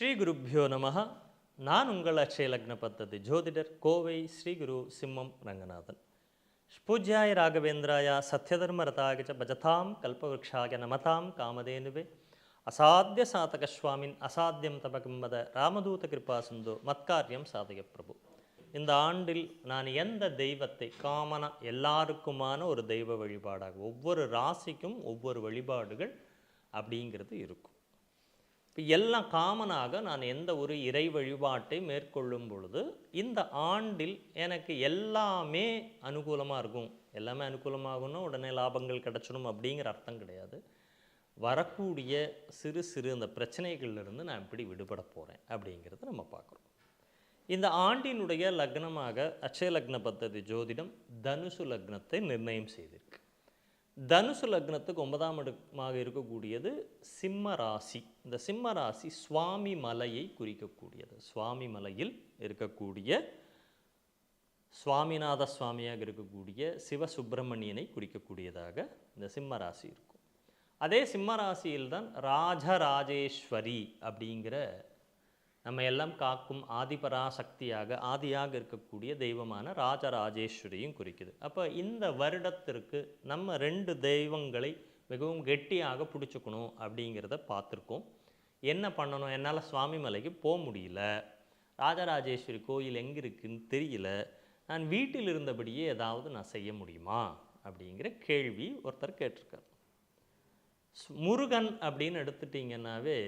ஸ்ரீ குருப்பியோ நம நான் உங்கள் அக்ஷய லக்ன பத்ததி ஜோதிடர் கோவை ஸ்ரீ குரு சிம்மம் ரங்கநாதன். பூஜ்யாய ராகவேந்திராய சத்யதர்ம ச பஜதாம் கல்பவருஷாய நமதாம் காமதேனுவே. அசாத்திய சாதக சுவாமின் அசாத்தியம் தபகிம்மத ராமதூத கிருபா சிந்தோ மத்காரியம் சாதக பிரபு. இந்த ஆண்டில் நான் எந்த தெய்வத்தை காமன எல்லாருக்குமான ஒரு தெய்வ வழிபாடாக ஒவ்வொரு ராசிக்கும் ஒவ்வொரு வழிபாடுகள் அப்படிங்கிறது இருக்கும். இப்போ எல்லாம் காமனாக நான் எந்த ஒரு இறை வழிபாட்டை மேற்கொள்ளும் பொழுது இந்த ஆண்டில் எனக்கு எல்லாமே அனுகூலமாக இருக்கும். எல்லாமே அனுகூலமாகணும் உடனே லாபங்கள் கிடச்சிடும் அப்படிங்கிற அர்த்தம் கிடையாது. வரக்கூடிய சிறு சிறு அந்த பிரச்சனைகள்லேருந்து நான் எப்படி விடுபட போகிறேன் அப்படிங்கிறத நம்ம பார்க்குறோம். இந்த ஆண்டினுடைய லக்னமாக அட்சய லக்ன பத்ததி ஜோதிடம் தனுசு லக்னத்தை நிர்ணயம் செய்திருக்கு. தனுசு லக்னத்துக்கு ஒன்பதாம் இடமாக இருக்கக்கூடியது சிம்ம ராசி. இந்த சிம்ம ராசி சுவாமி மலையை குறிக்கக்கூடியது. சுவாமி மலையில் இருக்கக்கூடிய சுவாமிநாத சுவாமியாக இருக்கக்கூடிய சிவசுப்பிரமணியனை குறிக்கக்கூடியதாக இந்த சிம்ம ராசி இருக்கும். அதே சிம்ம ராசியில்தான் ராஜராஜேஸ்வரி அப்படிங்கிற நம்ம எல்லாம் காக்கும் ஆதிபராசக்தியாக ஆதியாக இருக்கக்கூடிய தெய்வமான ராஜராஜேஸ்வரியும் குறிக்குது. அப்போ இந்த வருடத்திற்கு நம்ம ரெண்டு தெய்வங்களை மிகவும் கெட்டியாக பிடிச்சிக்கணும் அப்படிங்கிறத பார்த்துருக்கோம். என்ன பண்ணணும்? என்னால் சுவாமி மலைக்கு போக முடியல. ராஜராஜேஸ்வரி கோயில் எங்கே இருக்குன்னு தெரியல. நான் வீட்டில் இருந்தபடியே ஏதாவது நான் செய்ய முடியுமா? அப்படிங்கிற கேள்வி ஒருத்தர் கேட்டிருக்கார். முருகன் அப்படின்னு எடுத்துட்டிங்கன்னாவே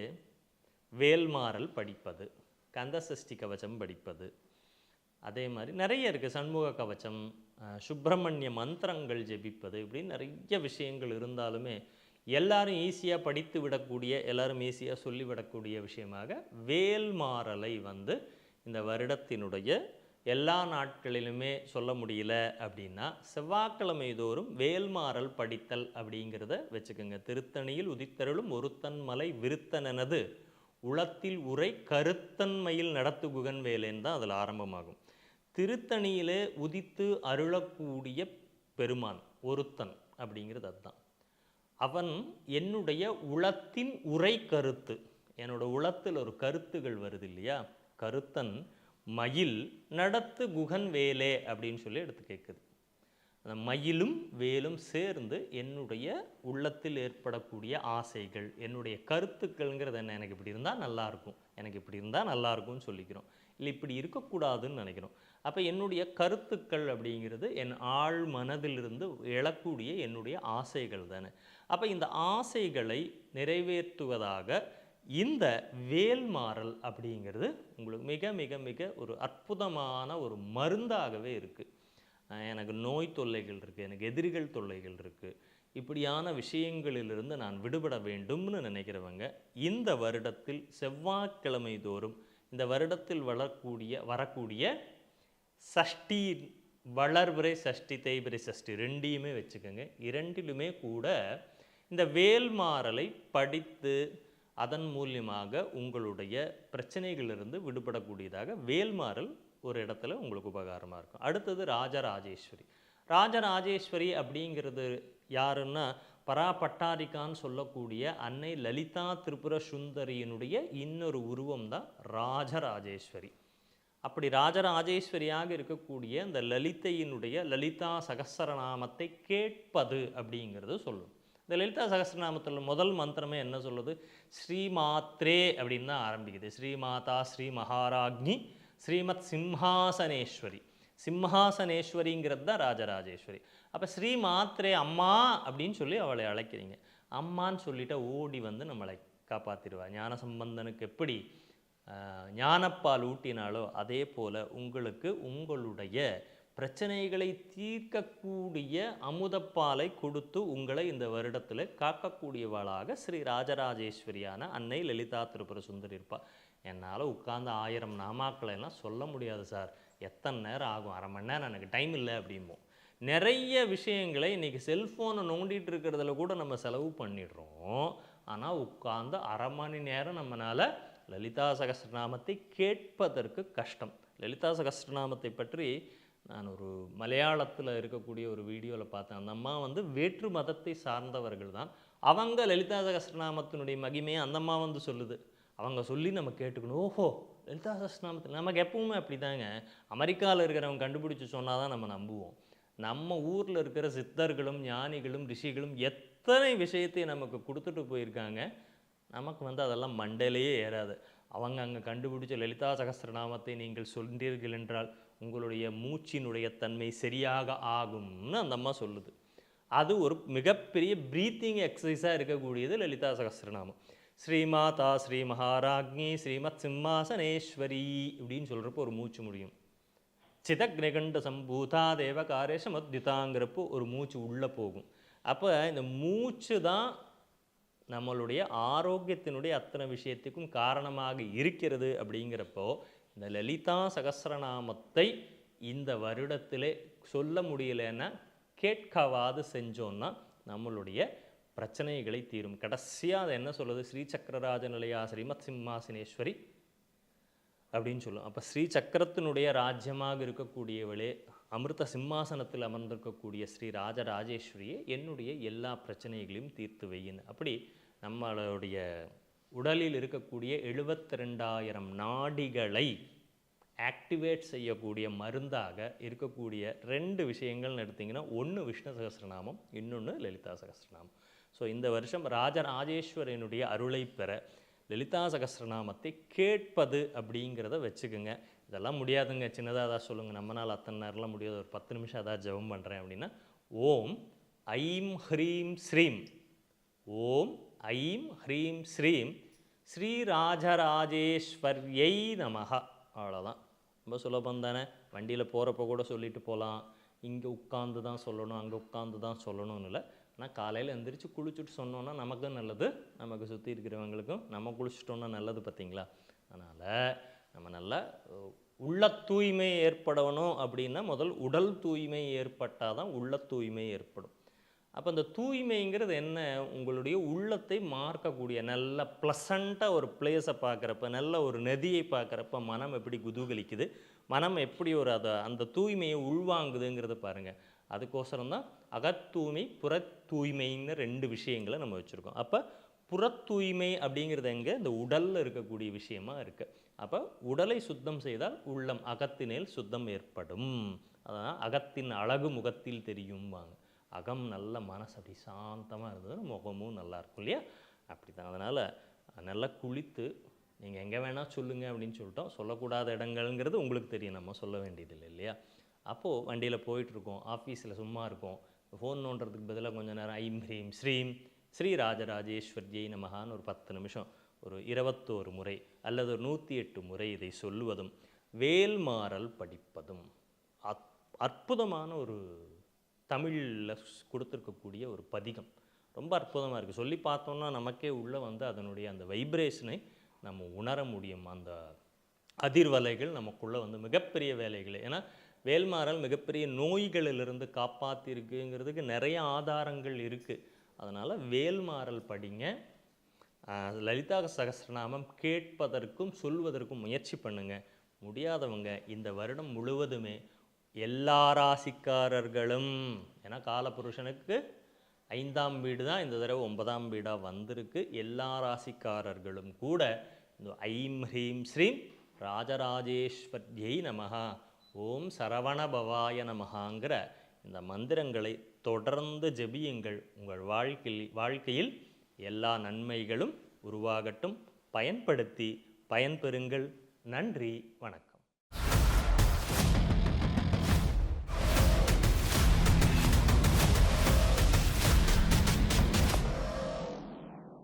வேல்மாறல் படிப்பது கந்தசஷ்டி கவச்சம் படிப்பது அதே மாதிரி நிறைய இருக்குது சண்முக கவச்சம் சுப்பிரமணிய மந்திரங்கள் ஜெபிப்பது இப்படின்னு நிறைய விஷயங்கள் இருந்தாலுமே எல்லாரும் ஈஸியாக படித்து விடக்கூடிய எல்லாரும் ஈஸியாக சொல்லிவிடக்கூடிய விஷயமாக வேல்மாறலை வந்து இந்த வருடத்தினுடைய எல்லா நாட்களிலுமே சொல்ல முடியல அப்படின்னா செவ்வாய்க்கிழமை தோறும் வேல்மாறல் படித்தல் அப்படிங்கிறத வச்சுக்கோங்க. திருத்தணியில் உதித்தருளும் ஒருத்தன் மலை விருத்தனனது உளத்தில் உரை கருத்தன்மையில் நடத்து குகன் வேலைன்னு தான் அதில் ஆரம்பமாகும். திருத்தணியிலே உதித்து அருளக்கூடிய பெருமான் ஒருத்தன் அப்படிங்கிறது அதுதான். அவன் என்னுடைய உளத்தின் உரை கருத்து என்னோட உளத்தில் ஒரு கருத்துகள் வருது இல்லையா? கருத்தன் மயில் நடத்து குகன் வேலே அப்படின்னு சொல்லி எடுத்து கேட்குது. அந்த மயிலும் வேலும் சேர்ந்து என்னுடைய உள்ளத்தில் ஏற்படக்கூடிய ஆசைகள் என்னுடைய கருத்துக்கள்ங்கிறது என்ன? எனக்கு இப்படி இருந்தால் நல்லாயிருக்கும் எனக்கு இப்படி இருந்தால் நல்லாயிருக்கும்னு சொல்லிக்கிறோம். இல்லை இப்படி இருக்கக்கூடாதுன்னு நினைக்கிறோம். அப்போ என்னுடைய கருத்துக்கள் அப்படிங்கிறது என் ஆழ் மனதிலிருந்து எழக்கூடிய என்னுடைய ஆசைகள் தானே. அப்போ இந்த ஆசைகளை நிறைவேற்றுவதாக இந்த வேல்மாறல் அப்படிங்கிறது உங்களுக்கு மிக மிக மிக ஒரு அற்புதமான ஒரு மருந்தாகவே இருக்குது எனக்கு நோய் தொல்லைகள் இருக்குது எனக்கு எதிரிகள் தொல்லைகள் இருக்குது இப்படியான விஷயங்களிலிருந்து நான் விடுபட வேண்டும்னு நினைக்கிறவங்க இந்த வருடத்தில் செவ்வாய்க்கிழமை தோறும் இந்த வருடத்தில் வளரக்கூடிய வரக்கூடிய சஷ்டி வளர்விரை சஷ்டி தேய்பிரை சஷ்டி ரெண்டையுமே வச்சுக்கோங்க. இரண்டிலுமே கூட இந்த வேல்மாறலை படித்து அதன் மூலியமாக உங்களுடைய பிரச்சனைகளிலிருந்து விடுபடக்கூடியதாக வேல்மாறல் ஒரு இடத்துல உங்களுக்கு உபகாரமாக இருக்கும். அடுத்தது ராஜராஜேஸ்வரி ராஜராஜேஸ்வரி அப்படிங்கிறது யாருன்னா பராபட்டாரிக்கான்னு சொல்லக்கூடிய அன்னை லலிதா திரிபுர சுந்தரியினுடைய இன்னொரு உருவம் தான் ராஜராஜேஸ்வரி அப்படி ராஜராஜேஸ்வரியாக இருக்கக்கூடிய அந்த லலிதையினுடைய லலிதா சகஸ்ரநாமத்தை கேட்பது அப்படிங்கிறது சொல்லும். இந்த லலிதா சகசரநாமத்தில் முதல் மந்திரமே என்ன சொல்லுது? ஸ்ரீமாத்ரே அப்படின்னு தான் ஆரம்பிக்குது. ஸ்ரீமாதா ஸ்ரீ மகாராக்னி ஸ்ரீமத் சிம்ஹாசனேஸ்வரி. சிம்ஹாசனேஸ்வரிங்கிறது தான் ராஜராஜேஸ்வரி. அப்போ ஸ்ரீ மாத்திரே அம்மா அப்படின்னு சொல்லி அவளை அழைக்கிறீங்க. அம்மான்னு சொல்லிட்டு ஓடி வந்து நம்மளை காப்பாற்றிடுவா ஞான சம்பந்தனுக்கு எப்படி ஞானப்பால் ஊட்டினாலோ அதே போல் உங்களுக்கு உங்களுடைய பிரச்சனைகளை தீர்க்கக்கூடிய அமுதப்பாலை கொடுத்து உங்களை இந்த வருடத்தில் காக்கக்கூடியவளாக ஸ்ரீ ராஜராஜேஸ்வரியான அன்னை லலிதா திருபுர சுந்தர் இருப்பாள் என்னால் உட்காந்து ஆயிரம் நாமாக்களை எல்லாம் சொல்ல முடியாது சார். எத்தனை நேரம் ஆகும்? அரை மணி நேரம் எனக்கு டைம் இல்லை அப்படிம்போம் நிறைய விஷயங்களை இன்றைக்கி செல்ஃபோனை நோண்டிகிட்டு இருக்கிறதுல கூட நம்ம செலவு பண்ணிடுறோம். ஆனால் உட்கார்ந்து அரை மணி நேரம் நம்மளால் லலிதா சகஸ்ரநாமத்தை கேட்பதற்கு கஷ்டம். லலிதா சகஸ்ரநாமத்தை பற்றி நான் ஒரு மலையாளத்தில் இருக்கக்கூடிய ஒரு வீடியோவில் பார்த்தேன். அந்த அம்மா வந்து வேற்று மதத்தை சார்ந்தவர்கள் தான். அவங்க லலிதா சகஸ்ரநாமத்தினுடைய மகிமையை அந்த அம்மா வந்து சொல்லுது. அவங்க சொல்லி நம்ம கேட்டுக்கணும். ஓஹோ லலிதா சஸ்நாமத்தில் நமக்கு எப்பவுமே அப்படிதாங்க. அமெரிக்காவில் இருக்கிறவங்க கண்டுபிடிச்சி சொன்னால் தான் நம்ம நம்புவோம். நம்ம ஊரில் இருக்கிற சித்தர்களும் ஞானிகளும் ரிஷிகளும் எத்தனை விஷயத்தை நமக்கு கொடுத்துட்டு போயிருக்காங்க. நமக்கு வந்து அதெல்லாம் மண்டையிலேயே ஏறாது. அவங்க அங்கே கண்டுபிடிச்ச லலிதா சகஸ்ரநாமத்தை நீங்கள் சொல்கிறீர்கள் என்றால் உங்களுடைய மூச்சினுடைய தன்மை சரியாக ஆகும்னு அந்த அம்மா சொல்லுது. அது ஒரு மிகப்பெரிய ப்ரீத்திங் எக்ஸசைஸாக இருக்கக்கூடியது லலிதா சகஸ்ரநாமம் ஸ்ரீமாதா ஸ்ரீ மகாராக்னி ஸ்ரீமத் சிம்மாசனேஸ்வரி இப்படின்னு சொல்கிறப்போ ஒரு மூச்சு முடியும். சிதக்னிகண்ட சம்பூதா தேவகாரேஷ மத்யுதாங்கிறப்போ ஒரு மூச்சு உள்ளே போகும். அப்போ இந்த மூச்சு தான் நம்மளுடைய ஆரோக்கியத்தினுடைய அத்தனை விஷயத்துக்கும் காரணமாக இருக்கிறது அப்படிங்கிறப்போ இந்த லலிதா சகசிரநாமத்தை இந்த வருடத்திலே சொல்ல முடியலைன்னா கேட்கவாது செஞ்சோன்னா நம்மளுடைய பிரச்சனைகளை தீரும். கடைசியாக அதை என்ன சொல்லுது ஸ்ரீ சக்கரராஜ நிலையா ஸ்ரீமத் சிம்மாசினேஸ்வரி அப்படின்னு சொல்லும். அப்போ ஸ்ரீ சக்கரத்தினுடைய ராஜ்யமாக இருக்கக்கூடியவளே அமிர்த சிம்மாசனத்தில் அமர்ந்திருக்கக்கூடிய ஸ்ரீ ராஜராஜேஸ்வரியே என்னுடைய எல்லா பிரச்சனைகளையும் தீர்த்து வையின்னு அப்படி நம்மளுடைய உடலில் இருக்கக்கூடிய எழுபத்தி ரெண்டாயிரம் நாடிகளை ஆக்டிவேட் செய்யக்கூடிய மருந்தாக இருக்கக்கூடிய ரெண்டு விஷயங்கள்னு எடுத்திங்கன்னா ஒன்று விஷ்ணு சகசிரநாமம் இன்னொன்று லலிதா சகசிரநாமம். ஸோ இந்த வருஷம் ராஜராஜேஸ்வரனுடைய அருளை பெற லலிதா சகசிரநாமத்தை கேட்பது அப்படிங்கிறத வச்சுக்கோங்க. இதெல்லாம் முடியாதுங்க. சின்னதாக அதான் சொல்லுங்கள் நம்மனால் அத்தனை நேரம்லாம் முடியாது. ஒரு பத்து நிமிஷம் ஏதாவது ஜெபம் பண்ணுறேன் அப்படின்னா ஓம் ஐம் ஹ்ரீம் ஸ்ரீம். ஓம் ஐம் ஹ்ரீம் ஸ்ரீம். ஸ்ரீ நமகா அவ்வளோதான். ரொம்ப சுலபம் தானே. வண்டியில் போகிறப்ப கூட சொல்லிட்டு போகலாம். இங்கே உட்காந்து தான் சொல்லணும். அங்கே உட்காந்து தான் சொல்லணும்னு இல்லை. ஆனால் காலையில் எந்திரிச்சு குளிச்சுட்டு சொன்னோன்னா நமக்கும் நல்லது. நமக்கு சுற்றி இருக்கிறவங்களுக்கும் நம்ம குளிச்சுட்டோன்னா நல்லது பார்த்தீங்களா? அதனால் நம்ம நல்லா உள்ள தூய்மை ஏற்படணும் அப்படின்னா முதல் உடல் தூய்மை ஏற்பட்டால் தான் உள்ள தூய்மை ஏற்படும். அப்போ இந்த தூய்மைங்கிறது என்ன? உங்களுடைய உள்ளத்தை மார்க்கக்கூடிய நல்ல ப்ளசண்ட்டாக ஒரு பிளேஸை பார்க்குறப்ப நல்ல ஒரு நதியை பார்க்குறப்ப மனம் எப்படி குதூகலிக்குது? மனம் எப்படி ஒரு அதை அந்த தூய்மையை உள்வாங்குதுங்கிறத பாருங்கள் அதுக்கோசரம் தான் அகத்தூய்மை புறத்தூய்மைன்னு ரெண்டு விஷயங்களை நம்ம வச்சுருக்கோம். அப்போ புறத்தூய்மை அப்படிங்கிறது எங்கே? இந்த உடலில் இருக்கக்கூடிய விஷயமா இருக்குது அப்போ உடலை சுத்தம் செய்தால் உள்ளம் அகத்தினேல் சுத்தம் ஏற்படும். அதான் அகத்தின் அழகு முகத்தில் தெரியும்பாங்க. அகம் நல்ல மனசு அப்படி சாந்தமாக இருந்ததுன்னா முகமும் நல்லாயிருக்கும் இல்லையா? அப்படி தான் அதனால் நல்லா குளித்து நீங்கள் எங்கே வேணால் சொல்லுங்கள் அப்படின்னு சொல்லிட்டோம். சொல்லக்கூடாத இடங்கள்ங்கிறது உங்களுக்கு தெரியும். நம்ம சொல்ல வேண்டியதில்லை இல்லையா? அப்போது வண்டியில் போயிட்டுருக்கோம். ஆஃபீஸில் சும்மா இருக்கும். ஃபோன் நோண்டுறதுக்கு பதிலாக கொஞ்சம் நேரம் ஐம் ஹ்ரீம் ஸ்ரீம் ஸ்ரீ ராஜராஜேஸ்வர்ஜை நமகான்னு ஒரு பத்து நிமிஷம் ஒரு இருபத்தோரு முறை அல்லது ஒரு நூற்றி எட்டு முறை இதை சொல்லுவதும் வேல்மாறல் படிப்பதும் அத் அற்புதமான ஒரு தமிழில் கொடுத்துருக்கக்கூடிய ஒரு பதிகம். ரொம்ப அற்புதமாக இருக்குது சொல்லி பார்த்தோம்னா நமக்கே உள்ளே வந்து அதனுடைய அந்த வைப்ரேஷனை நம்ம உணர முடியும். அந்த அதிர்வலைகள் நமக்குள்ளே வந்து மிகப்பெரிய வேலைகள் ஏன்னா வேல்மாறல் மிகப்பெரிய நோய்களிலிருந்து காப்பாற்றிருக்குங்கிறதுக்கு நிறைய ஆதாரங்கள் இருக்குது அதனால் வேல்மாறல் படிங்க. லலிதா சகசிரநாமம் கேட்பதற்கும் சொல்வதற்கும் முயற்சி பண்ணுங்கள் முடியாதவங்க இந்த வருடம் முழுவதுமே எல்லா ராசிக்காரர்களும் ஏன்னா காலபுருஷனுக்கு ஐந்தாம் வீடு தான் இந்த தடவை ஒன்பதாம் வீடாக வந்திருக்கு. எல்லா ராசிக்காரர்களும் கூட இந்த ஐம் ஹ்ரீம் ஸ்ரீம் ராஜராஜேஸ்வர்யை நமகா ஓம் சரவணபவாய நமகாங்கிற இந்த மந்திரங்களை தொடர்ந்து ஜெபியுங்கள். உங்கள் வாழ்க்கையில் வாழ்க்கையில் எல்லா நன்மைகளும் உருவாகட்டும். பயன்படுத்தி பயன்பெறுங்கள். நன்றி. வணக்கம்.